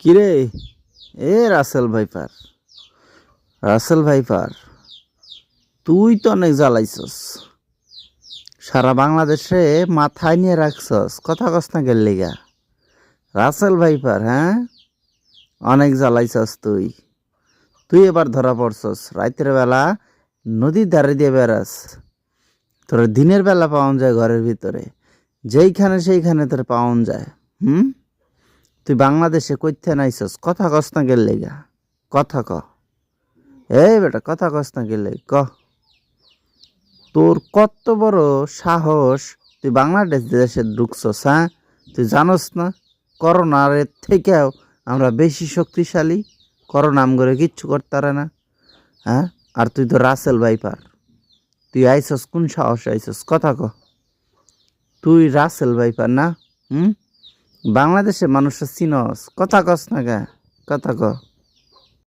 কিরে? এ Russell viper Russell viper, তুই তো অনেক জ্বালাইছস। সারা বাংলাদেশে মাথায় নিয়ে রাখছস, কথা কস না গেল লিগা। রাসেল ভাইপার হ্যাঁ? অনেক জ্বালাইছস তুই। তুই এবার ধরা পড়ছস, রাতের বেলা নদীর ধারে দিয়ে বেড়াস। তোর দিনের বেলা পাওয়া যায় ঘরের ভিতরে, যেইখানে সেইখানে তোর পাওয়া যায়, হুম? তুই বাংলাদেশে কইতে নাইছস? কথা কস না গেল লেগা। কথা ক। এই বেটা, কথা কস না গেলে ক। তোর কত বড় সাহস তুই বাংলাদেশ দেশে ঢুকছস হ্যাঁ? তুই জানোস না? করোনার থেকেও আমরা বেশি শক্তিশালী। করোনা আম করে কিচ্ছু করতে পারে না হ্যাঁ? আর তুই তো রাসেল ভাইপার। তুই আইসস কোন সাহস আইসস কথা ক। তুই রাসেল ভাইপার না? হুম? বাংলাদেশে মানুষের চিনস কথা কস না গা কথা ক।